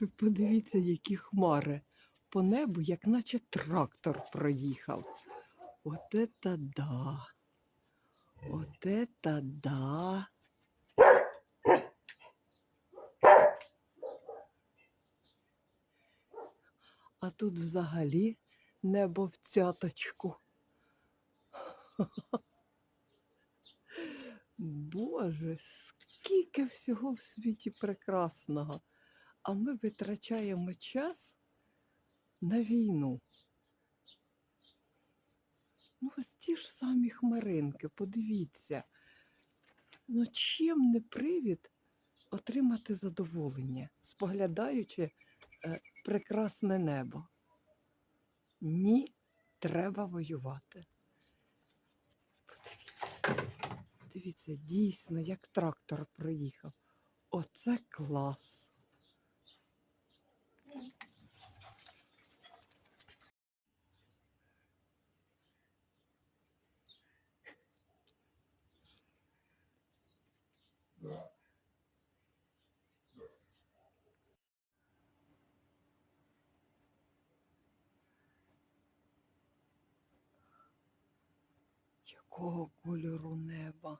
Подивіться, які хмари по небу, як наче трактор проїхав. От это да. От это да. А тут взагалі небо в цяточку. Боже, скільки всього в світі прекрасного. А ми витрачаємо час на війну. Ну, ось ті ж самі хмаринки, подивіться. Ну, чим не привід отримати задоволення, споглядаючи е, прекрасне небо? Ні, треба воювати. Подивіться, подивіться, дійсно, як трактор проїхав. Оце клас. Якого кольору неба?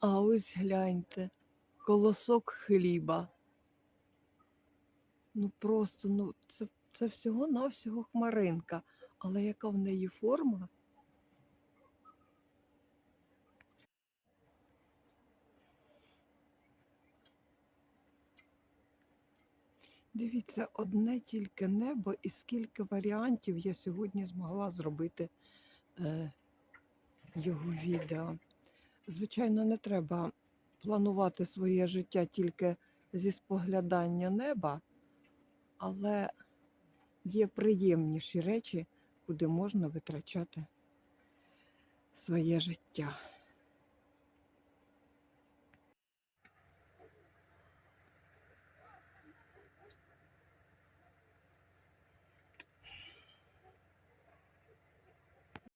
А ось гляньте, колосок хліба. Ну просто, ну, це, це всього-навсього хмаринка. Але яка в неї форма? Дивіться, одне тільки небо і скільки варіантів я сьогодні змогла зробити е, його відео. Звичайно, не треба планувати своє життя тільки зі споглядання неба, але є приємніші речі, куди можна витрачати своє життя.